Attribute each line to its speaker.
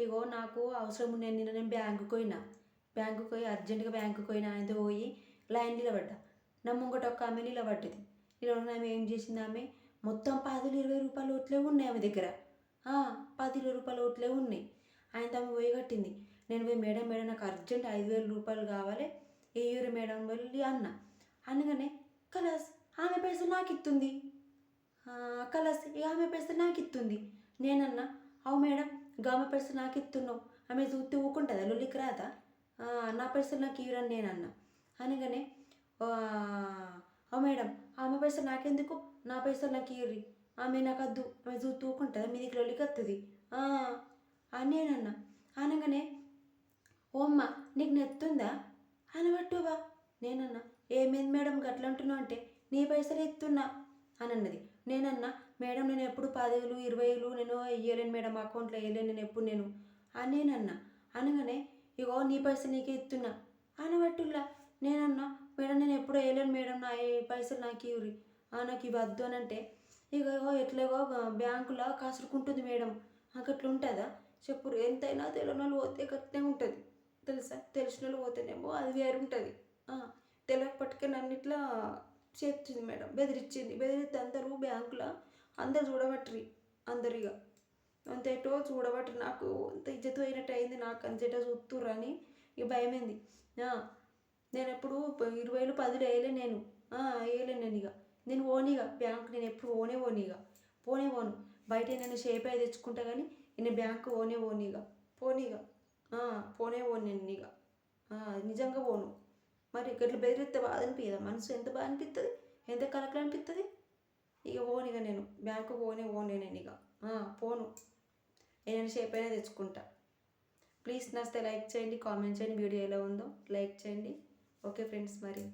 Speaker 1: ఇగో నాకు అవసరం ఉన్నాయి నిన్న నేను బ్యాంకుకి పోయినా. బ్యాంకుకి పోయి అర్జెంటుగా బ్యాంకుకి పోయినా ఆయనతో పోయి లైన్ నిలబడ్డా. నా ముంగట ఒక ఆమె నిలబడ్డది. నిలబడిన ఆమె ఏం చేసింది ఆమె? మొత్తం పదులు ఇరవై రూపాయలు ఓట్లే ఉన్నాయి ఆమె దగ్గర. పది ఇరవై రూపాయలు ఓట్లే ఉన్నాయి. ఆయన ఆమె పోయి కట్టింది. నేను పోయి మేడం మేడం నాకు అర్జెంట్ ఐదు వేల రూపాయలు కావాలి. ఏ ఊరు మేడం వెళ్ళి? అన్న. అనగానే కలాస్ ఆమె పైసలు నాకు ఇస్తుంది ఆ, కలస్ ఇక ఆమె పైసలు నాకు ఇస్తుంది నేనన్నా అవు మేడం గామ పైసలు నాకు ఇస్తున్నావు ఆమె చూస్తే ఊకుంటుందా? లొల్లికి రాదా? నా పైసలు నాకు ఇవ్వరని అన్న అనగానే "ఆ, మేడం ఆమె పైసలు నాకెందుకు? నా పైసలు నాకు ఇవ్వరి ఆమె నాకు వద్దు ఆమె చూస్తూ ఊకుంటుందా? మీదికి లొల్లికి వస్తుంది అని నేనన్నా. అనగానే ఓ అమ్మ నీకు నెత్తుందా? అనబట్టువా? నేనన్నా. ఏమైంది మేడం గట్ల అంటున్నావు అంటే నీ పైసలు ఎత్తున్నా. అని అన్నది నేనన్నా మేడం నేను ఎప్పుడు పదివేలు ఇరవైలు నేను వేయలేను మేడం అకౌంట్లో వేయలేను నేను ఎప్పుడు నేను? అని నేనన్నా. అనగానే ఇగో నీ పైసలు నీకే ఇస్తున్నా అనబట్టుల్లా. నేనన్నా మేడం నేను ఎప్పుడు వేయలేను మేడం నా ఏ పైసలు నాకు ఇవ్వరి. నాకు ఇవి వద్దు అని అంటే ఇక ఇగో ఎట్లాగో బ్యాంకులో కాసురుకుంటుంది మేడం. నాకు అట్లా ఉంటుందా? చెప్పురు ఎంతైనా తెలియని వాళ్ళు పోతే గట్టే ఉంటుంది. తెలుసా? తెలిసిన వాళ్ళు పోతేనేమో అది వేరు ఉంటుంది. తెలియకపోతే నన్ను ఇట్లా చెప్తుంది మేడం. బెదిరించింది బెదిరిస్తే అందరూ బ్యాంకులో అందరు చూడబట్టరి అందరిగా. అంతేటో చూడబట్టి నాకు అంత ఇజ్జత్ అయినట్టు అయింది నాకు అంతేటో చూస్తుర్రు అని ఇక భయమైంది. నేను ఎప్పుడు ఇరవైలు పదులు వేయలే నేను. వేయలేను నేను ఇక. నేను ఓనిగా బ్యాంక్ నేను ఎప్పుడు ఓనే ఓనిగా పోనే పోను. బయట నేను షేప్ అయి తెచ్చుకుంటా కానీ నేను బ్యాంక్ ఓనే ఓనిగా పోనీగా పోనే పోను నేను ఇక. నిజంగా పోను. మరి గట్ల బెదిరిస్తే బాధ అనిపించదా మనసు ఎంత బాధ అనిపిస్తుంది ఎంత కలకలు అనిపిస్తుంది ఇక పోనిగా నేను. బ్యాంకు పోనే పోనే నేను ఇక. పోను. ఏదైనా షేప్ అయినా తెచ్చుకుంటా. ప్లీజ్ నచ్చితే లైక్ చేయండి కామెంట్ చేయండి వీడియో ఎలా ఉందో లైక్ చేయండి. ఓకే ఫ్రెండ్స్ మరి.